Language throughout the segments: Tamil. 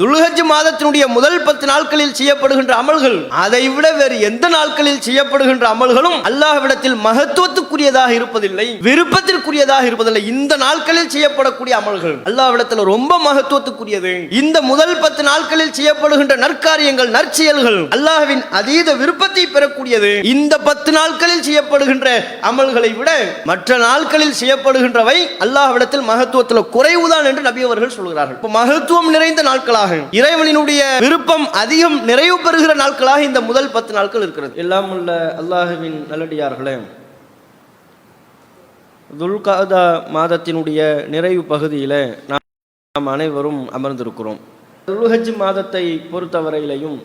துல்ஹஜ் மாதத்தினுடைய முதல் பத்து நாட்களில் செய்யப்படுகின்ற அமல்கள் அதை விட வேறு எந்த நாட்களில் செய்யப்படுகின்ற அமல்களும் அல்லாஹ்விடத்தில் மகத்துவத்துக்குரியதாக இருப்பதில்லை விருப்பத்திற்குரியதாக இருப்பதில்லை. இந்த நாட்களில் செய்யப்படக்கூடிய அமல்கள் அல்லாஹ்விடத்தில் ரொம்ப மகத்துவத்துக்குரியது. இந்த முதல் பத்து நாட்களில் செய்யப்படுகின்ற நற்காரியங்கள் நற்செயல்கள் அல்லாஹ்வின் அதீத விருப்பத்தை பெறக்கூடியது. இந்த பத்து நாட்களில் செய்யப்படுகின்ற அமல்களை விட மற்ற நாட்களில் செய்யப்படுகின்றவை அல்லாஹ்விடத்தில் மகத்துவத்தில் குறைவுதான் என்று நபி அவர்கள் சொல்கிறார்கள். இப்ப மகத்துவம் நிறைந்த நாட்களாக இறைவனினுடைய விருப்பம் அதிகம் நிறைவு பெறுகிற நாட்களாக இந்த முதல் பத்து நாட்கள் இருக்கிறது. எல்லாம் உள்ள அல்லாஹுவின் நல்லடியார்களே துல்காதா மாதத்தினுடைய நிறைவு பகுதியில் நாம் அனைவரும் அமர்ந்திருக்கிறோம். துல்ஹஜ் மாதத்தை பொறுத்தவரையிலையும்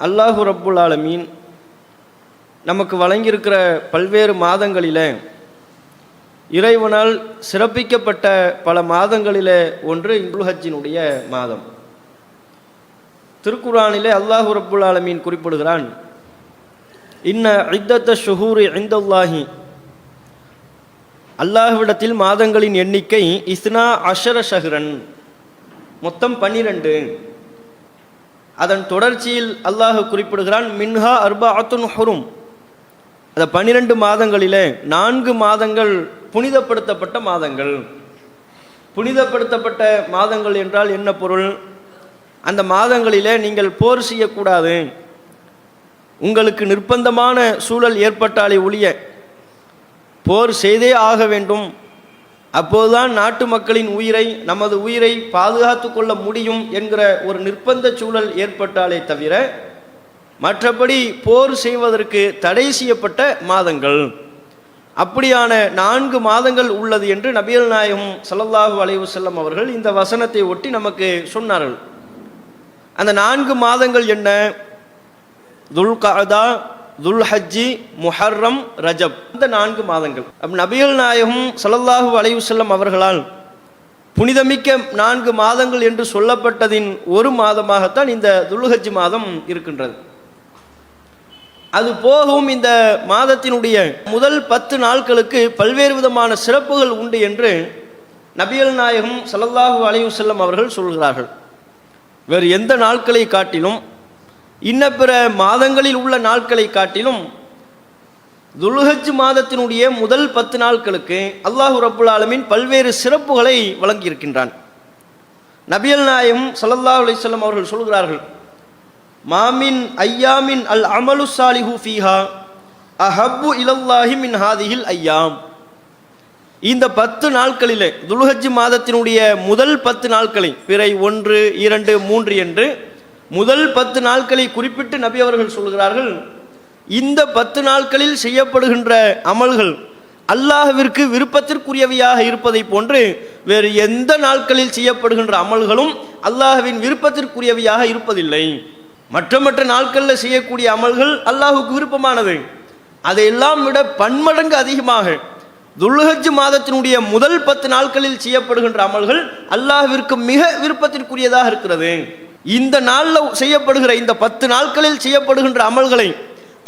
அல்லாஹு ரப்புல் ஆலமீன் நமக்கு வழங்கியிருக்கிற பல்வேறு மாதங்களிலே இறைவனால் சிறப்பிக்கப்பட்ட பல மாதங்களிலே ஒன்று துல்ஹஜ்ஜினுடைய மாதம். திருக்குரானிலே அல்லாஹு ரப்புல் ஆலமீன் குறிப்பிடுகிறான் இன்ன ஐத்தத்த ஷுஹூரி ஐந்தல்லாஹி அல்லாஹ்விடத்தில் மாதங்களின் எண்ணிக்கை இஸ்னா அஷர ஷஹ்ரன் மொத்தம் பன்னிரண்டு. அதன் தொடர்ச்சியில் அல்லாஹ் குறிப்பிடுகிறான் மின்ஹா அர்பா அத்துன் ஹுரும். அந்த பன்னிரண்டு மாதங்களிலே நான்கு மாதங்கள் புனிதப்படுத்தப்பட்ட மாதங்கள். புனிதப்படுத்தப்பட்ட மாதங்கள் என்றால் என்ன பொருள்? அந்த மாதங்களிலே நீங்கள் போர் செய்யக்கூடாது. உங்களுக்கு நிர்பந்தமான சூழல் ஏற்பட்டாலே ஒழிய போர் செய்தே ஆக வேண்டும். அப்போதுதான் நாட்டு மக்களின் உயிரை நமது உயிரை பாதுகாத்து கொள்ள முடியும் என்கிற ஒரு நிர்பந்த சூழல் ஏற்பட்டாலே தவிர மற்றபடி போர் செய்வதற்கு தடை செய்யப்பட்ட மாதங்கள். அப்படியான நான்கு மாதங்கள் உள்ளது என்று நபியல் நாயகம் சல்லல்லாஹு அலைவு செல்லம் அவர்கள் இந்த வசனத்தை ஒட்டி நமக்கு சொன்னார்கள். அந்த நான்கு மாதங்கள் என்ன? துல் கஅதா துல் ஹஜ்ஜி முஹர்ரம் ரஜப். இந்த நான்கு மாதங்கள். அப் நபியல் நாயகம் சல்லல்லாஹு அலைவு செல்லம் அவர்களால் புனிதமிக்க நான்கு மாதங்கள் என்று சொல்லப்பட்டதின் ஒரு மாதமாகத்தான் இந்த துல்ஹஜ் மாதம் இருக்கின்றது. அது போகவும் இந்த மாதத்தினுடைய முதல் பத்து நாட்களுக்கு பல்வேறு விதமான சிறப்புகள் உண்டு என்று நபியல் நாயகம் சல்லல்லாஹு அலைஹி வஸல்லம் அவர்கள் சொல்கிறார்கள். வேறு எந்த நாட்களை காட்டிலும் இன்ன பிற மாதங்களில் உள்ள நாட்களை காட்டிலும் துல்ஹஜ் மாதத்தினுடைய முதல் பத்து நாட்களுக்கு அல்லாஹு ரபுல் ஆலமின் பல்வேறு சிறப்புகளை வழங்கியிருக்கின்றான். நபியல் நாயகம் ஸல்லல்லாஹு அலைஹி அவர்கள் சொல்கிறார்கள் மாமின் ஐயாமின் அல் அமலு சாலிஹு ஃபீஹா அஹப்பு இலல்லாஹி மின் ஹாதிஹில் ஐயாம். இந்த பத்து நாட்களிலே துல்ஹஜ் மாதத்தினுடைய முதல் பத்து நாட்களை பிறை ஒன்று இரண்டு மூன்று என்று முதல் பத்து நாட்களை குறிப்பிட்டு நபி அவர்கள் சொல்கிறார்கள் இந்த பத்து நாட்களில் செய்யப்படுகின்ற அமல்கள் அல்லாஹவிற்கு விருப்பத்திற்குரியவையாக இருப்பதை போன்று வேறு எந்த நாட்களில் செய்யப்படுகின்ற அமல்களும் அல்லாஹவின் விருப்பத்திற்குரியவையாக இருப்பதில்லை. மற்ற மற்ற நாட்களில் செய்யக்கூடிய அமல்கள் அல்லாஹுக்கு விருப்பமானது. அதையெல்லாம் விட பன்மடங்கு அதிகமாக துல்ஹஜ் மாதத்தினுடைய முதல் பத்து நாட்களில் செய்யப்படுகின்ற அமல்கள் அல்லாஹிற்கு மிக விருப்பத்திற்குரியதாக இருக்கிறது. இந்த நாளில் செய்யப்படுகிற இந்த பத்து நாட்களில் செய்யப்படுகின்ற அமல்களை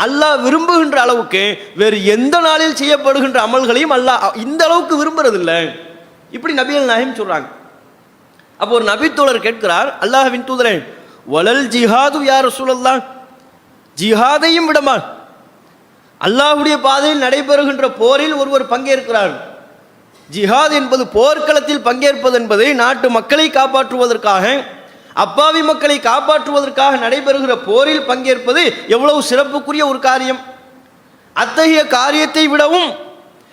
அல்லாஹ் விரும்புகின்ற அளவுக்கு வேறு எந்த நாளில் செய்யப்படுகின்ற அமல்களையும் அல்லாஹ் இந்த அளவுக்கு விரும்புறதில்லை. இப்படி நபிகள் நாயம் சொல்றாங்க. அப்போ ஒரு நபித்தோழர் கேட்கிறார் அல்லாஹ்வின் தூதரே வலல் ஜிஹாது யார் சூழல்தான் ஜிஹாதையும் விடமா அல்லாஹுடைய பாதையில் நடைபெறுகின்ற போரில் ஒருவர் பங்கேற்கிறார். ஜிஹாத் என்பது போர்க்களத்தில் பங்கேற்பது என்பது நாட்டு மக்களை காப்பாற்றுவதற்காக அப்பாவி மக்களை காப்பாற்றுவதற்காக நடைபெறுகிற போரில் பங்கேற்பது எவ்வளவு சிறப்புக்குரிய ஒரு காரியம். அத்தகைய காரியத்தை விடவும்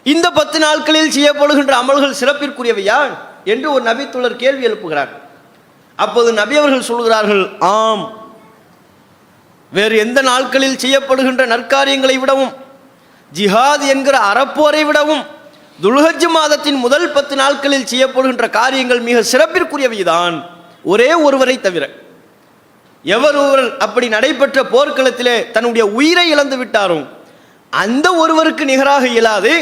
இந்த பத்து நாட்களில் செய்யப்படுகின்ற அமல்கள் சிறப்பிற்குரியவையா? என்று ஒரு நபித்துள்ளர் கேள்வி எழுப்புகிறார். அப்போது நபி அவர்கள் சொல்கிறார்கள் ஆம். வேறு எந்த நாட்களில் செய்யப்படுகின்ற நற்காரியங்களை விடவும் ஜிஹாத் என்கிற அறப்போரை விடவும் துல்ஹஜ் மாதத்தின் முதல் பத்து நாட்களில் செய்யப்படுகின்ற காரியங்கள் மிக சிறப்பிற்குரியவைதான். ஒரே ஒருவரை தவிர எவர் ஒருவர் அப்படி நடைபெற்ற போர்க்களத்திலே தன்னுடைய உயிரை இழந்து விட்டாரோ அந்த ஒருவருக்கு நிகராக இயலாது.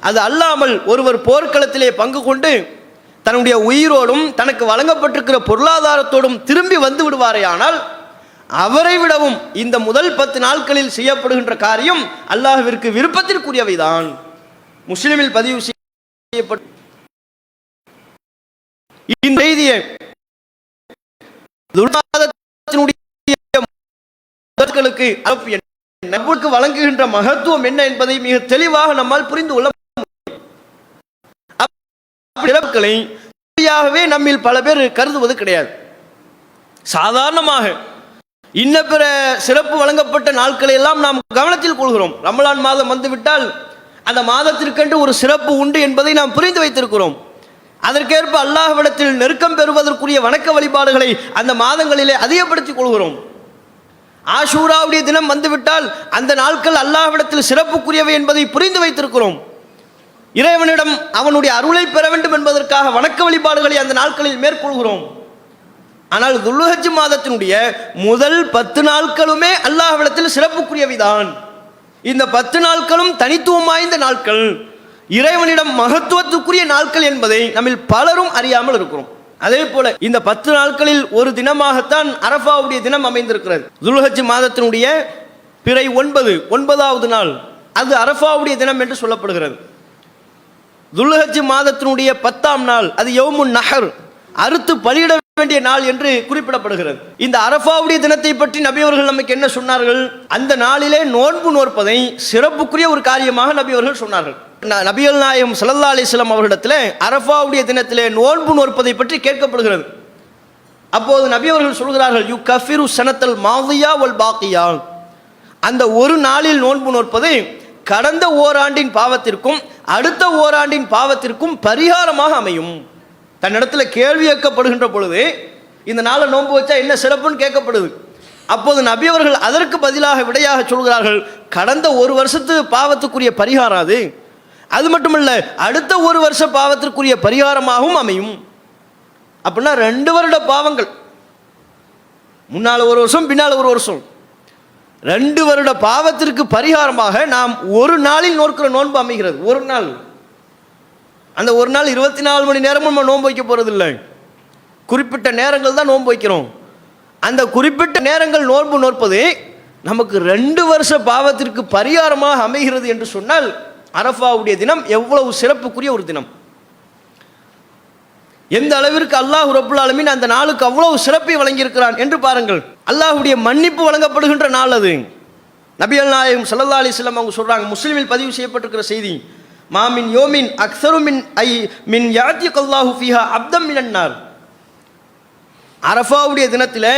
அது அல்லாமல் ஒருவர் போர்க்களத்திலே பங்கு கொண்டு தன்னுடைய உயிரோடும் தனக்கு வழங்கப்பட்டிருக்கிற பொருளாதாரத்தோடும் திரும்பி வந்து விடுவாரே ஆனால் அவரை விடவும் இந்த முதல் பத்து நாட்களில் செய்யப்படுகின்ற காரியம் அல்லாஹ்விற்கு விருப்பத்திற்குரியவைதான். முஸ்லிமில் பதிவு செய்யப்பட்ட இந்த செய்தியை வழங்குகின்ற மகத்துவம் என்ன என்பதை மிக தெளிவாக நம்மால் புரிந்து கொள்ள இழப்புகளை சரியாகவே நம்மில் பல பேர் கருதுவது கிடையாது. சாதாரணமாக இன்ன பிற சிறப்பு வழங்கப்பட்ட நாட்களை எல்லாம் நாம் கவனத்தில் கொள்கிறோம். ரமலான் மாதம் வந்துவிட்டால் அந்த மாதத்திற்கென்று ஒரு சிறப்பு உண்டு என்பதை நாம் புரிந்து வைத்திருக்கிறோம். அதற்கேற்ப அல்லாஹ்விடத்தில் நெருக்கம் பெறுவதற்குரிய வணக்க வழிபாடுகளை அந்த மாதங்களிலே அதிகப்படுத்திக் கொள்கிறோம். ஆஷூராவுடைய தினம் வந்துவிட்டால் அந்த நாட்கள் அல்லாஹ்விடத்தில் சிறப்புக்குரியவை என்பதை புரிந்து வைத்திருக்கிறோம். இறைவனிடம் அவனுடைய அருளை பெற வேண்டும் என்பதற்காக வணக்க வழிபாடுகளை அந்த நாட்களில் மேற்கொள்கிறோம். ஆனால் துல்லுஹஜ் மாதத்தினுடைய முதல் பத்து நாட்களுமே அல்லாஹ்விடத்தில் சிறப்புக்குரியவைதான். இந்த பத்து நாட்களும் தனித்துவம் வாய்ந்த நாட்கள். இறைவனிடம் மகத்துவத்துக்குரிய நாட்கள் என்பதை நம்மில் பலரும் அறியாமல் இருக்கிறோம். அதே போல இந்த பத்து நாட்களில் ஒரு தினமாகத்தான் அரஃபாவுடைய தினம் அமைந்திருக்கிறது. துல்ஹஜ் மாதத்தினுடைய பிறை ஒன்பது ஒன்பதாவது நாள். அது அரஃபாவுடைய தினம் என்று சொல்லப்படுகிறது. துல்ஹஜ் மாதத்தினுடைய பத்தாம் நாள் அது யௌமுன் நஹர். அறுத்து பலியிட வேண்டிய நாள் என்று குறிப்பிடப்படுகிறது. இந்த அரஃபாவுடைய தினத்தை பற்றி நபி அவர்கள் நமக்கு என்ன சொன்னார்கள்? அந்த நாளிலே நோன்பு நோற்பதை சிறப்புக்குரிய ஒரு காரியமாக நபி அவர்கள் சொன்னார்கள். ந- நபிகள் நாயகம் சல்லா அலிஸ்லாம் அவர்களிடத்தில் அரஃபாவுடைய தினத்திலே நோன்பு நோற்பதை பற்றி கேட்கப்படுகிறது. அப்போது நபி அவர்கள் சொல்கிறார்கள் யு கஃபிரு சனத்தல் மாதியா வல் பாக்கியா அந்த ஒரு நாளில் நோன்பு நோற்பது கடந்த ஓராண்டின் பாவத்திற்கும் அடுத்த ஓராண்டின் பாவத்திற்கும் பரிகாரமாக அமையும். தன்னிடத்துல கேள்வி கேட்கப்படுகின்ற பொழுது இந்த நாளை நோன்பு வச்சா என்ன சிறப்புன்னு கேட்கப்படுது. அப்போது நபி அவர்கள் அதற்கு பதிலாக விடையாக சொல்கிறார்கள் கடந்த ஒரு வருஷத்து பாவத்துக்குரிய பரிகாரம் அது. அது மட்டுமல்ல அடுத்த ஒரு வருஷ பாவத்திற்குரிய பரிகாரமாகவும் அமையும். அப்படின்னா ரெண்டு வருட பாவங்கள். முன்னால் ஒரு வருஷம் பின்னால் ஒரு வருஷம். ரெண்டு வருட பாவத்திற்கு பரிகாரமாக நாம் ஒரு நாளில் நோக்கிற நோன்பு அமைகிறது. ஒரு நாள். அந்த ஒரு நாள் இருபத்தி நாலு மணி நேரமும் நம்ம நோன்பு வைக்க போகிறதில்லை குறிப்பிட்ட நேரங்கள் தான் நோன்பு வைக்கிறோம். அந்த குறிப்பிட்ட நேரங்கள் நோன்பு நோற்பது நமக்கு ரெண்டு வருஷ பாவத்திற்கு பரிகாரமாக அமைகிறது என்று சொன்னால் அரஃபாவுடைய தினம் எவ்வளவு சிறப்புக்குரிய ஒரு தினம். எந்த அளவிற்கு அல்லாஹ் ரப்புல் அந்த நாளுக்கு அவ்வளவு சிறப்பை வழங்கியிருக்கிறான் என்று பாருங்கள். அல்லாஹுடைய மன்னிப்பு வழங்கப்படுகின்ற நாள் அது. நபியல் நாயகம் சல்லா அலிஸ்லாம் அவங்க சொல்கிறாங்க முஸ்லீமில் பதிவு செய்யப்பட்டிருக்கிற செய்தி மாமின் யோமின் அக்சரு மின் ஐ மின் யாத்தி கல்லாஹு ஃபிஹா அப்தம் மினன்னார் அரஃபாவுடைய தினத்தில்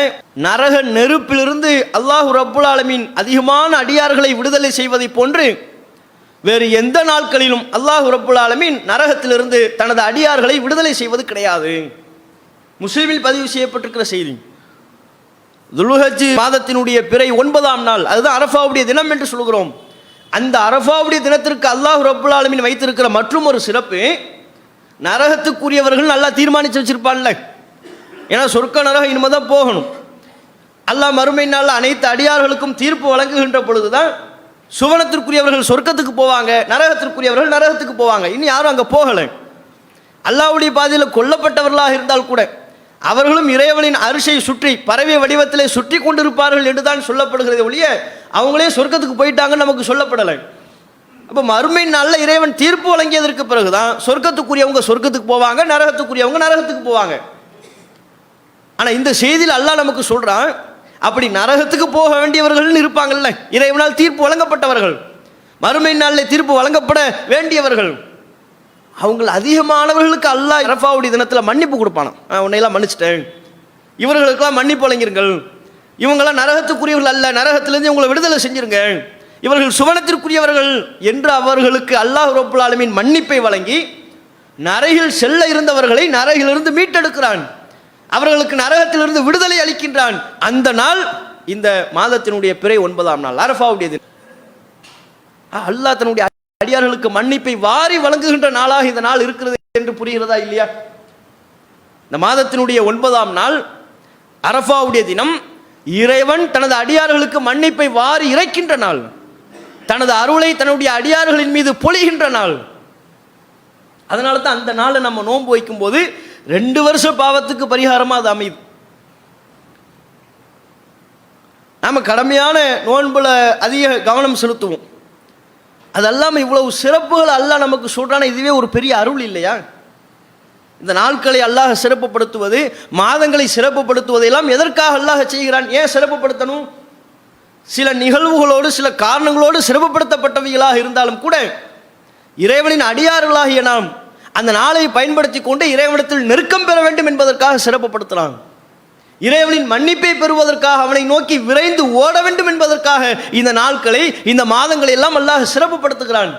நரக நெருப்பிலிருந்து அல்லாஹ் ரப்புல் ஆலமின் அதிகமான அடியார்களை விடுதலை செய்வதை போன்று வேறு எந்த நாட்களிலும் அல்லாஹ் ரப்புல் ஆலமின் நரகத்திலிருந்து தனது அடியார்களை விடுதலை செய்வது கிடையாது. முஸ்லீமில் பதிவு செய்யப்பட்டிருக்கிற செய்தி. துலுஹஜ் மாதத்தினுடைய பிறை ஒன்பதாம் நாள். அதுதான் அரஃபாவுடைய தினம் என்று சொல்கிறோம். அந்த அரஃபாவுடைய தினத்திற்கு அல்லாஹ் ரப்புல் ஆலமின் வைத்திருக்கிற மற்றும் ஒரு சிறப்பு நரகத்துக்குரியவர்கள் நல்லா தீர்மானித்து வச்சிருப்பான்ல. ஏன்னா சொர்க்க நரகம் இனிமே தான் போகணும். அல்லாஹ் மறுமை நாளில் அனைத்து அடியார்களுக்கும் தீர்ப்பு வழங்குகின்ற பொழுதுதான் சுவனத்திற்குரியவர்கள் சொர்க்கத்துக்கு போவாங்க நரகத்திற்குரியவர்கள் நரகத்துக்கு போவாங்க. இனி யாரும் அங்கே போகலை. அல்லாஹ்வுடைய பாதையில் கொல்லப்பட்டவர்களாக இருந்தால் கூட அவர்களும் இறைவனின் அரிசை சுற்றி பறவை வடிவத்திலே சுற்றி கொண்டிருப்பார்கள் என்று தான் சொல்லப்படுகிறது ஒழிய அவங்களே சொர்க்கத்துக்கு போயிட்டாங்கன்னு நமக்கு சொல்லப்படலை. அப்போ மறுமை நாளில் இறைவன் தீர்ப்பு வழங்கியதற்கு பிறகுதான் சொர்க்கத்துக்குரியவங்க சொர்க்கத்துக்கு போவாங்க நரகத்துக்குரியவங்க நரகத்துக்கு போவாங்க. ஆனால் இந்த செய்தியில் அல்லாஹ் நமக்கு சொல்கிறான் அப்படி நரகத்துக்கு போக வேண்டியவர்கள்னு இருப்பாங்கல்ல இறைவனால் தீர்ப்பு வழங்கப்பட்டவர்கள். மறுமை நாளில் தீர்ப்பு வழங்கப்பட வேண்டியவர்கள். அவங்கள அதிகமானவர்களுக்கு அல்லாஹ் இரஃபாவுடைய தினத்தில் மன்னிப்பு கொடுப்பானாம். "நான் உன்னையெல்லாம் மன்னிச்சிட்டேன். இவர்களுக்கெல்லாம் மன்னிப்பு வழங்கிருங்கள். இவங்களாம் நரகத்துக்குரியவர்கள் அல்ல. நரகத்திலேருந்து இவங்களை விடுதலை செஞ்சிருங்க. இவர்கள் சுவனத்திற்குரியவர்கள் என்று அவர்களுக்கு அல்லாஹ் ரப்புல் மன்னிப்பை வழங்கி நரகில் செல்ல இருந்தவர்களை நரகிலிருந்து மீட்டெடுக்கிறான். அவர்களுக்கு நரகத்திலிருந்து விடுதலை அளிக்கின்றான். அந்த நாள் இந்த மாதத்தினுடைய பிறை ஒன்பதாம் நாள் அரஃபாவுடைய அல்லாஹ் தன்னுடைய அடியார்களுக்கு மன்னிப்பை வாரி வழங்குகின்ற நாளாக இந்த நாள் இருக்கிறது என்று புரிகிறதா இல்லையா? இந்த மாதத்தினுடைய ஒன்பதாம் நாள் அரஃபாவுடைய தினம் இறைவன் தனது அடியார்களுக்கு மன்னிப்பை வாரி இறைக்கின்ற நாள் தனது அருளை தன்னுடைய அடியார்களின் மீது பொழிகின்ற நாள். அதனால தான் அந்த நாளை நம்ம நோன்பு வைக்கும்போது ரெண்டு வருஷ பாவத்துக்கு பரிகாரமாக அது அமையுது. நாம கடமையான நோன்புல அதிக கவனம் செலுத்துவோம். அது இவ்வளவு சிறப்புகள் அல்லாஹ் நமக்கு சொல்கிறான இதுவே ஒரு பெரிய அருள் இல்லையா? இந்த நாட்களை அல்லாஹ் சிறப்புப்படுத்துவது மாதங்களை சிறப்புப்படுத்துவதெல்லாம் எதற்காக அல்லாஹ் செய்கிறான்? ஏன் சிறப்புப்படுத்தணும் சில நிகழ்வுகளோடு சில காரணங்களோடு சிறப்புப்படுத்தப்பட்டவைகளாக இருந்தாலும் கூட இறைவனின் அடியார்களாகிய நாம் அந்த நாளை பயன்படுத்தி கொண்டு இறைவனிடத்தில் நெருக்கம் பெற வேண்டும் என்பதற்காக சிறப்புப்படுத்தலாம் இறைவனின் மன்னிப்பை பெறுவதற்காக அவனை நோக்கி விரைந்து ஓட வேண்டும் என்பதற்காக இந்த நாட்களை இந்த மாதங்களை எல்லாம் அல்லாஹ் சிறப்புப்படுத்துகிறான்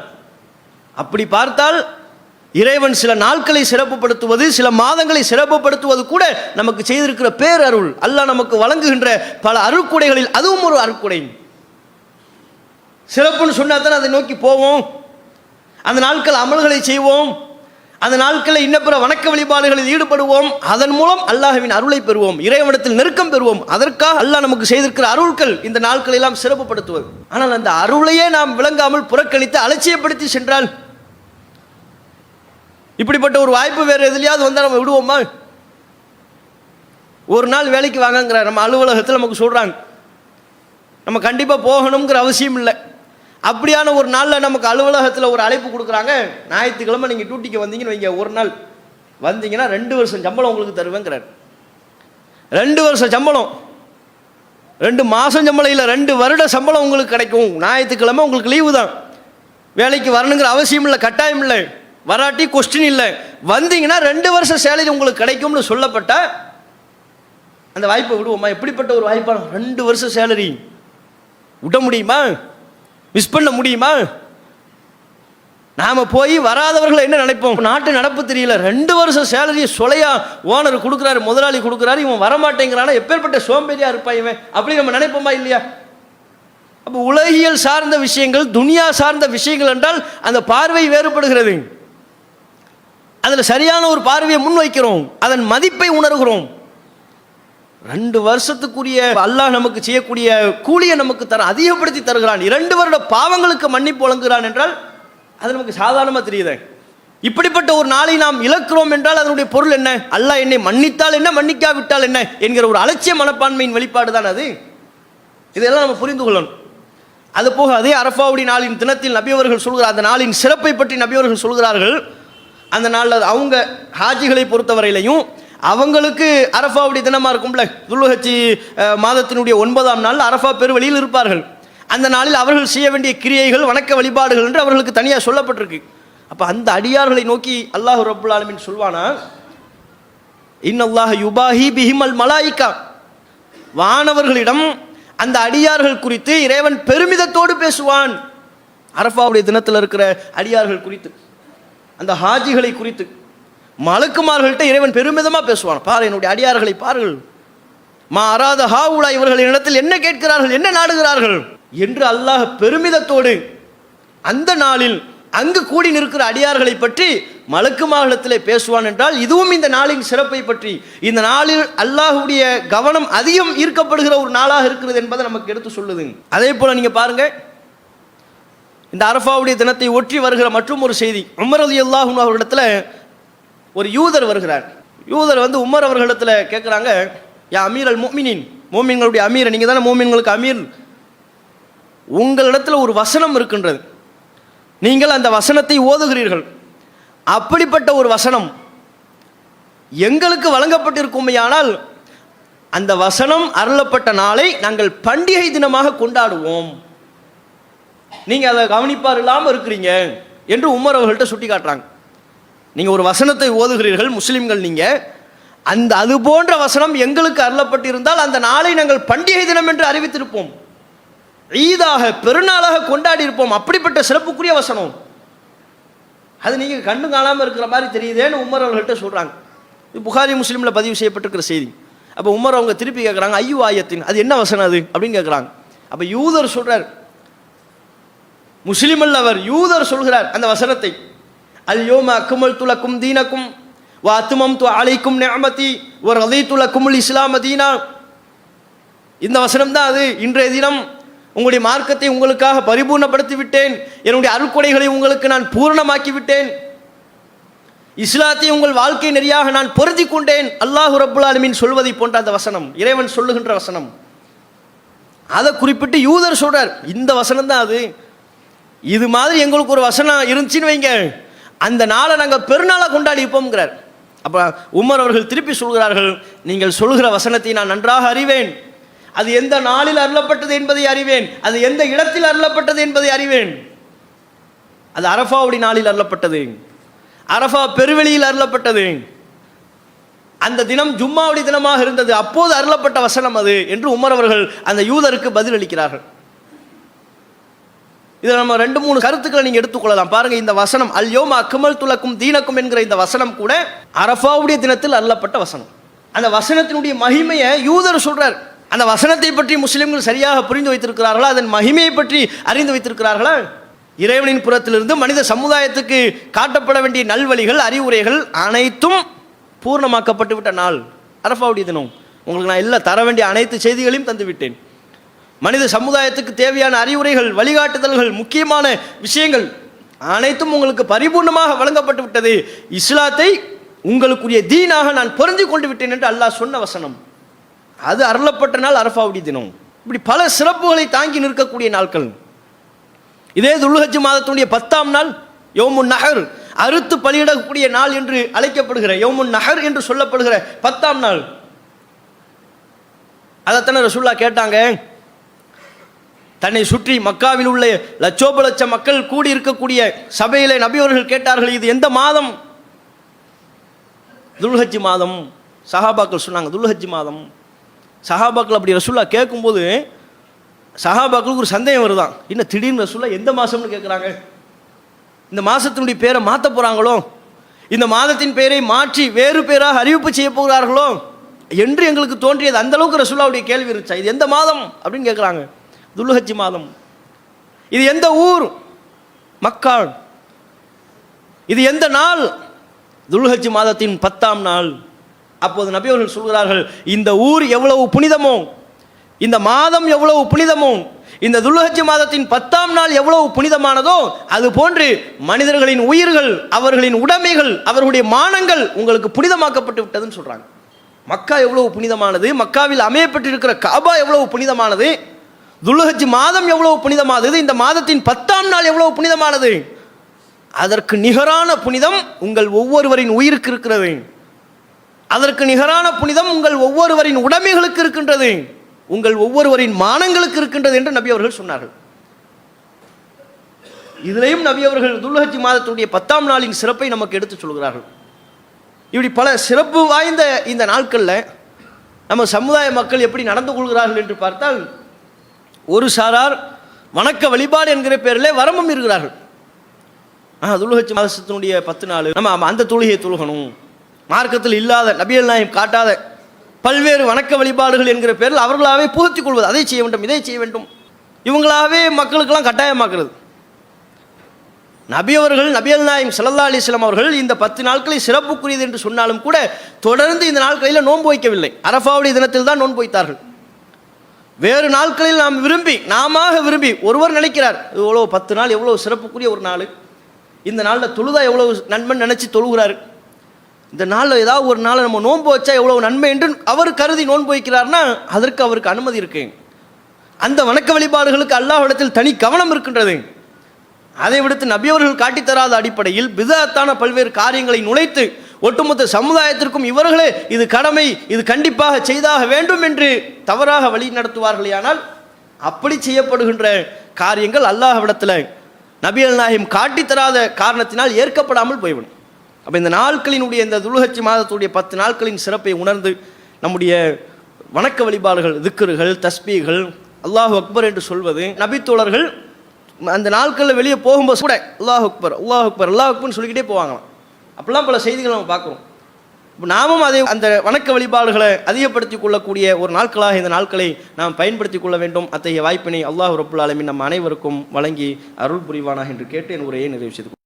அப்படி பார்த்தால் இறைவன் சில நாட்களை சிறப்புப்படுத்துவது சில மாதங்களை சிறப்புப்படுத்துவது கூட நமக்கு செய்திருக்கிற பேரருள் அல்லாஹ் நமக்கு வழங்குகின்ற பல அருக்குடைகளில் அதுவும் ஒரு அருக்குடை சிறப்புன்னு சொன்னா தான் அதை நோக்கி போவோம்? அந்த நாட்கள் அமல்களை செய்வோம்? அந்த நாட்களில் இன்னப்பிற வணக்க வழிபாடுகளில் ஈடுபடுவோம். அதன் மூலம் அல்லாஹ்வின் அருளை பெறுவோம். இறைவனிடத்தில் நெருக்கம் பெறுவோம். அதற்காக அல்லாஹ் நமக்கு செய்திருக்கிற அருள்கள் இந்த நாட்களை எல்லாம் சிறப்புப்படுத்துவது ஆனால் அந்த அருளையே நாம் விளங்காமல் புறக்கணித்து அலட்சியப்படுத்தி சென்றால் இப்படிப்பட்ட ஒரு வாய்ப்பு வேறு எதுலையாவது வந்தால் நம்ம விடுவோமா? ஒரு நாள் வேலைக்கு வாங்கங்கிற நம்ம அலுவலகத்தில் நமக்கு சொல்கிறாங்க நம்ம கண்டிப்பாக போகணுங்கிற அவசியம் இல்லை. அப்படியான ஒரு நாளில் நமக்கு அலுவலகத்தில் ஒரு அழைப்பு கொடுக்குறாங்க. ஞாயிற்றுக்கிழமை நீங்கள் டியூட்டிக்கு வந்தீங்கன்னு வைங்க ஒரு நாள். வந்தீங்கன்னா ரெண்டு வருஷம் சம்பளம் உங்களுக்கு தருவேங்கிறார். ரெண்டு வருஷம் சம்பளம். ரெண்டு மாதம் சம்பளம் இல்லை ரெண்டு வருட சம்பளம் உங்களுக்கு கிடைக்கும். ஞாயிற்றுக்கிழமை உங்களுக்கு லீவு தான். வேலைக்கு வரணுங்கிற அவசியம் இல்லை கட்டாயம் இல்லை. வராட்டி கொஸ்டின் இல்லை. வந்தீங்கன்னா ரெண்டு வருஷம் சேலரி உங்களுக்கு கிடைக்கும்னு சொல்லப்பட்ட அந்த வாய்ப்பை விடுவோமா? எப்படிப்பட்ட ஒரு வாய்ப்பா ரெண்டு வருஷம் சேலரி விட முடியுமா? மிஸ் பண்ண முடியுமா? நாம போய் வராதவர்களை என்ன நினைப்போம்? நாட்டு நடப்பு தெரியல. ரெண்டு வருஷம் சேலரியை சொலையா ஓனர் கொடுக்குறாரு முதலாளி கொடுக்குறாரு இவன் வரமாட்டேங்கிறானா? எப்பேற்பட்ட சோம்பேறியா இருப்பான் இவன்? அப்படி நம்ம நினைப்போமா இல்லையா? அப்போ உலகியல் சார்ந்த விஷயங்கள் துனியா சார்ந்த விஷயங்கள் என்றால் அந்த பார்வை வேறுபடுகிறது. அதில் சரியான ஒரு பார்வையை முன்வைக்கிறோம். அதன் மதிப்பை உணர்கிறோம். ரெண்டு வருஷத்துக்குரிய அல்லாஹ் நமக்கு செய்யக்கூடிய கூலியை நமக்கு தர அதிகப்படுத்தி தருகிறான். இரண்டு வருட பாவங்களுக்கு மன்னிப்பு வழங்குகிறான் என்றால் அது நமக்கு சாதாரணமாக தெரியுது. இப்படிப்பட்ட ஒரு நாளை நாம் இழக்கிறோம் என்றால் அதனுடைய பொருள் என்ன? அல்லாஹ் என்னை மன்னித்தால் என்ன? மன்னிக்காவிட்டால் என்ன? என்கிற ஒரு அலட்சிய மனப்பான்மையின் வெளிப்பாடு தான் அது. இதெல்லாம் நம்ம புரிந்து கொள்ளணும். அது போக அதே அரஃபாவுடைய நாளின் தினத்தில் நபியவர்கள் சொல்கிறார் அந்த நாளின் சிறப்பை பற்றி நபியவர்கள் சொல்கிறார்கள். அந்த நாளில் அவங்க ஹாஜிகளை பொறுத்தவரையிலையும் அவங்களுக்கு அரஃபாவுடைய தினமாக இருக்கும்ல? துல்லுஹச்சி மாதத்தினுடைய ஒன்பதாம் நாள் அரஃபா பெருவெளியில் இருப்பார்கள். அந்த நாளில் அவர்கள் செய்ய வேண்டிய கிரியைகள் வணக்க வழிபாடுகள் என்று அவர்களுக்கு தனியாக சொல்லப்பட்டிருக்கு. அப்போ அந்த அடியார்களை நோக்கி அல்லாஹ் ரபுல் ஆலமின் சொல்வானா? இன்னல்லாஹ் யுபாஹி பிஹிமல் மலாயிக்கா வானவர்களிடம் அந்த அடியார்கள் குறித்து இறைவன் பெருமிதத்தோடு பேசுவான். அரஃபாவுடைய தினத்தில் இருக்கிற அடியார்கள் குறித்து அந்த ஹாஜிகளை குறித்து. மலக்குமார்கள்ட்ட இறைவன் பெருமிதமாக பேசுவான். பார் என்னுடைய அடியார்களை பாருங்கள். மா அராத ஹாவுலா இவர்களின் இடத்தில் என்ன கேட்கிறார்கள் என்ன நாடுகிறார்கள் என்று அல்லாஹ் பெருமிதத்தோடு அந்த நாளில் அங்கு கூடி நிற்கிற அடியார்களை பற்றி மலக்கு மலக்குமார்களத்திலே பேசுவான் என்றால் இதுவும் இந்த நாளின் சிறப்பை பற்றி. இந்த நாளில் அல்லாஹுடைய கவனம் அதிகம் ஈர்க்கப்படுகிற ஒரு நாளாக இருக்கிறது என்பதை நமக்கு எடுத்து சொல்லுது. அதே போல நீங்க பாருங்க இந்த அரஃபாவுடைய தினத்தை ஒற்றி வருகிற மற்றும் ஒரு செய்தி. உமரது அலி அல்லாஹூ அவர்களிடத்தில் ஒரு யூதர் வருகிறார். யூதர் வந்து உமர் அவர்களிடத்தில் கேட்குறாங்க யா அமீர் அல் மோமினின் மோமின்களுடைய அமீர் நீங்கள் தானே மோமின்களுக்கு அமீர்? உங்களிடத்தில் ஒரு வசனம் இருக்கின்றது. நீங்கள் அந்த வசனத்தை ஓதுகிறீர்கள். அப்படிப்பட்ட ஒரு வசனம் எங்களுக்கு வழங்கப்பட்டிருக்குமையானால் அந்த வசனம் அருளப்பட்ட நாளை நாங்கள் பண்டிகை தினமாக கொண்டாடுவோம். நீங்கள் அதை கவனிப்பார் இல்லாமல் இருக்கிறீங்க என்று உமர் அவர்கள்ட்ட சுட்டி காட்டுறாங்க நீங்கள் ஒரு வசனத்தை ஓதுகிறீர்கள் முஸ்லீம்கள் நீங்கள் அந்த அது போன்ற வசனம் எங்களுக்கு அருளப்பட்டிருந்தால் அந்த நாளை நாங்கள் பண்டிகை தினம் என்று அறிவித்திருப்போம். ஈதாக பெருநாளாக கொண்டாடி இருப்போம் அப்படிப்பட்ட சிறப்புக்குரிய வசனம். அது நீங்கள் கண்ணு காணாமல் இருக்கிற மாதிரி தெரியுதேன்னு உமர் அவர்கள்ட்ட சொல்கிறாங்க இது புகாரி முஸ்லீமில் பதிவு செய்யப்பட்டிருக்கிற செய்தி. அப்போ உமர் அவங்க திருப்பி கேட்குறாங்க ஐயோ ஆயத்தின் அது என்ன வசனம் அது? அப்படின்னு கேட்குறாங்க அப்போ யூதர் சொல்கிறார் முஸ்லீம் அல்லவர் யூதர் சொல்கிறார் அந்த வசனத்தை. அல்யோம அக்குமல் துலக்கும் தீனக்கும் வா அத்துமம் து அழைக்கும் நியமதி ஒரு ரதை துலக்கும் இஸ்லாம தீனா இந்த வசனம் தான் அது. இன்றைய தினம் உங்களுடைய மார்க்கத்தை உங்களுக்காக பரிபூர்ணப்படுத்தி விட்டேன் என்னுடைய அருட்கொடைகளை உங்களுக்கு நான் பூரணமாக்கி விட்டேன் இஸ்லாத்தை உங்கள் வாழ்க்கை நெறியாக நான் பொருதி கொண்டேன். அல்லாஹு ரப்புல் ஆலமீன் சொல்வதை போன்ற அந்த வசனம் இறைவன் சொல்லுகின்ற வசனம். அதை குறிப்பிட்டு யூதர் சொல்றார். இந்த வசனம் தான் அது. இது மாதிரி எங்களுக்கு ஒரு வசனம் இருந்துச்சுன்னு வைங்க. அந்த நாளை நாங்கள் பெருநாளாக கொண்டாடிப்போம்ங்கிறார். அப்போ உமர் அவர்கள் திருப்பி சொல்கிறார்கள் நீங்கள் சொல்கிற வசனத்தை நான் நன்றாக அறிவேன். அது எந்த நாளில் அருளப்பட்டது என்பதை அறிவேன். அது எந்த இடத்தில் அருளப்பட்டது என்பதை அறிவேன். அது அரஃபாவுடைய நாளில் அருளப்பட்டது. அரஃபா பெருவெளியில் அருளப்பட்டது. அந்த தினம் ஜும்மாவுடைய தினமாக இருந்தது. அப்போது அருளப்பட்ட வசனம் அது என்று உமர் அவர்கள் அந்த யூதருக்கு பதில் அளிக்கிறார்கள் இதை நம்ம ரெண்டு மூணு கருத்துக்களை நீங்க எடுத்துக்கொள்ளலாம். பாருங்க இந்த வசனம் அல்யோம் அக்குமல் துலக்கும் தீனக்கும் என்கிற இந்த வசனம் கூட அரஃபாவுடைய தினத்தில் அல்லப்பட்ட வசனம். அந்த வசனத்தினுடைய மகிமையை யூதர் சொல்றார். அந்த வசனத்தை பற்றி முஸ்லிம்கள் சரியாக புரிந்து வைத்திருக்கிறார்களா? அதன் மகிமையை பற்றி அறிந்து வைத்திருக்கிறார்களா? இறைவனின் புறத்திலிருந்து மனித சமுதாயத்துக்கு காட்டப்பட வேண்டிய நல்வழிகள் அறிவுரைகள் அனைத்தும் பூர்ணமாக்கப்பட்டு விட்ட நாள். அரஃபாவுடைய தினம். உங்களுக்கு நான் எல்லாம் தர வேண்டிய அனைத்து செய்திகளையும் தந்துவிட்டேன். மனித சமுதாயத்துக்கு தேவையான அறிவுரைகள் வழிகாட்டுதல்கள் முக்கியமான விஷயங்கள் அனைத்தும் உங்களுக்கு பரிபூர்ணமாக வழங்கப்பட்டு விட்டது. இஸ்லாத்தை உங்களுக்குரிய தீனாக நான் பொருந்தி கொண்டு விட்டேன் என்று அல்லாஹ் சொன்ன வசனம். அது அருளப்பட்ட நாள் அரஃபாவுடைய தினம். இப்படி பல சிறப்புகளை தாங்கி நிற்கக்கூடிய நாட்கள். இதே துல்ஹஜ் மாதத்துடைய பத்தாம் நாள் யோமுன் நகர் அறுத்து பலியிடக்கூடிய நாள் என்று அழைக்கப்படுகிற யோமுன் நகர் என்று சொல்லப்படுகிற பத்தாம் நாள். அதைத்தானே ரசுல்லா கேட்டாங்க? தன்னை சுற்றி மக்காவில் உள்ள லட்சோப லட்ச மக்கள் கூடி இருக்கக்கூடிய சபையிலே நபியவர்கள் கேட்டார்கள் இது எந்த மாதம்? துல்ஹஜ் மாதம். சஹாபாக்கள் சொன்னாங்க துல்ஹஜ் மாதம். சஹாபாக்கள் அப்படி ரசுல்லா கேட்கும்போது சஹாபாக்களுக்கு ஒரு சந்தேகம் வருதான் என்ன திடீர்னு ரசுல்லா எந்த மாதம்னு கேட்குறாங்க? இந்த மாதத்தினுடைய பேரை மாற்ற போகிறாங்களோ இந்த மாதத்தின் பெயரை மாற்றி வேறு பேராக அறிவிப்பு செய்ய போகிறார்களோ? என்று எங்களுக்கு தோன்றியது. அந்தளவுக்கு ரசுல்லாவுடைய கேள்வி இருந்துச்சா? இது எந்த மாதம்? அப்படின்னு கேட்குறாங்க. துல்ஹஜ் மாதம். இது எந்த ஊர்? மக்காள் இது எந்த நாள்? துல்ஹஜ் மாதத்தின் பத்தாம் நாள். அப்போது நபி அவர்கள் சொல்கிறார்கள் இந்த ஊர் எவ்வளவு புனிதமோ இந்த மாதம் எவ்வளவு புனிதமோ இந்த துல்ஹஜ் மாதத்தின் பத்தாம் நாள் எவ்வளவு புனிதமானதோ அது போன்று மனிதர்களின் உயிர்கள் அவர்களின் உடைமைகள் அவர்களுடைய மானங்கள் உங்களுக்கு புனிதமாக்கப்பட்டு விட்டதுன்னு சொல்கிறாங்க மக்கா எவ்வளவு புனிதமானது? மக்காவில் அமையப்பட்டிருக்கிற காபா எவ்வளவு புனிதமானது? துல்ஹஜ் மாதம் எவ்வளவு புனிதமானது? இந்த மாதத்தின் பத்தாம் நாள் எவ்வளவு புனிதமானது? அதற்கு நிகரான புனிதம் உங்கள் ஒவ்வொருவரின் உயிருக்கு இருக்கிறது. அதற்கு நிகரான புனிதம் உங்கள் ஒவ்வொருவரின் உடைமைகளுக்கு இருக்கின்றது. உங்கள் ஒவ்வொருவரின் மானங்களுக்கு இருக்கின்றது என்று நபி அவர்கள் சொன்னார்கள். இதிலையும் நபி அவர்கள் துல்ஹஜ் மாதத்துடைய பத்தாம் நாளின் சிறப்பை நமக்கு எடுத்து சொல்கிறார்கள். இப்படி பல சிறப்பு வாய்ந்த இந்த நாட்களில் நம்ம சமுதாய மக்கள் எப்படி நடந்து கொள்கிறார்கள் என்று பார்த்தால் ஒரு சாரார் வணக்க வழிபாடு என்கிற பேரில் வரமும் இருக்கிறார்கள். ஆ துல்ஹஜ் மாதத்தினுடைய பத்து நாள் நம்ம அந்த தொழுகையை தொழுகணும். மார்க்கத்தில் இல்லாத நபியல் நாயம் காட்டாத பல்வேறு வணக்க வழிபாடுகள் என்கிற பேரில் அவர்களாகவே புகுத்திக் கொள்வது. அதை செய்ய வேண்டும் இதை செய்ய வேண்டும். இவங்களாகவே மக்களுக்கெல்லாம் கட்டாயமாக்குறது. நபி அவர்கள் நபியல் நாயம் சல்லா அலிஸ்லாம் அவர்கள் இந்த பத்து நாட்களை சிறப்புக்குரியது என்று சொன்னாலும் கூட தொடர்ந்து இந்த நாட்களில் நோன்பு வைக்கவில்லை. அரபாவுடைய தினத்தில் தான் நோன்பு வைத்தார்கள். வேறு நாட்களில் நாம் விரும்பி நாம விரும்பி ஒருவர் நினைக்கிறார் இவ்வளோ பத்து நாள் எவ்வளோ சிறப்புக்குரிய ஒரு நாள். இந்த நாளில் தொழுதா எவ்வளோ நண்பன் நினச்சி தொழுகிறாரு. இந்த நாளில் ஏதாவது ஒரு நாளை நம்ம நோன்பு வச்சா எவ்வளோ நன்மை என்று அவர் கருதி நோன்பு வைக்கிறார்னா அதற்கு அவருக்கு அனுமதி இருக்கு. அந்த வணக்க வழிபாடுகளுக்கு அல்லாஹிடத்தில் தனி கவனம் இருக்கின்றது. அதை விடுத்து நபியவர்கள் காட்டித்தராத அடிப்படையில் பிதாத்தான பல்வேறு காரியங்களை நுழைத்து ஒட்டுமொத்த சமுதாயத்திற்கும் இவர்களே இது கடமை இது கண்டிப்பாக செய்தாக வேண்டும் என்று தவறாக வழி நடத்துவார்களேயானால் அப்படி செய்யப்படுகின்ற காரியங்கள் அல்லாஹ்விடத்தில் நபியல் நாயகம் காட்டித்தராத காரணத்தினால் ஏற்கப்படாமல் போய்விடும். அப்போ இந்த நாட்களினுடைய இந்த துலுகச்சி மாதத்துடைய பத்து நாட்களின் சிறப்பை உணர்ந்து நம்முடைய வணக்க வழிபாடுகள் திக்கர்கள் தஸ்பீகள் அல்லாஹ் அக்பர் என்று சொல்வது நபித்தோழர்கள் அந்த நாட்களில் வெளியே போகும்போது கூட அல்லாஹ் அக்பர் அல்லாஹ் அக்பர் அல்லாஹ் அக்பர்னு சொல்லிக்கிட்டே போவாங்களாம். அப்படிலாம் பல செய்திகள் நம்ம பார்க்குறோம். இப்போ நாமும் அதை அந்த வணக்க வழிபாடுகளை அதிகப்படுத்தி கொள்ளக்கூடிய ஒரு நாட்களாக இந்த நாட்களை நாம் பயன்படுத்தி கொள்ள வேண்டும். அத்தகைய வாய்ப்பினை அல்லாஹ் ரப்புல் ஆலமின் நம் அனைவருக்கும் வழங்கி அருள் புரிவானாக என்று கேட்டு என் உரையை நிறைவு செய்து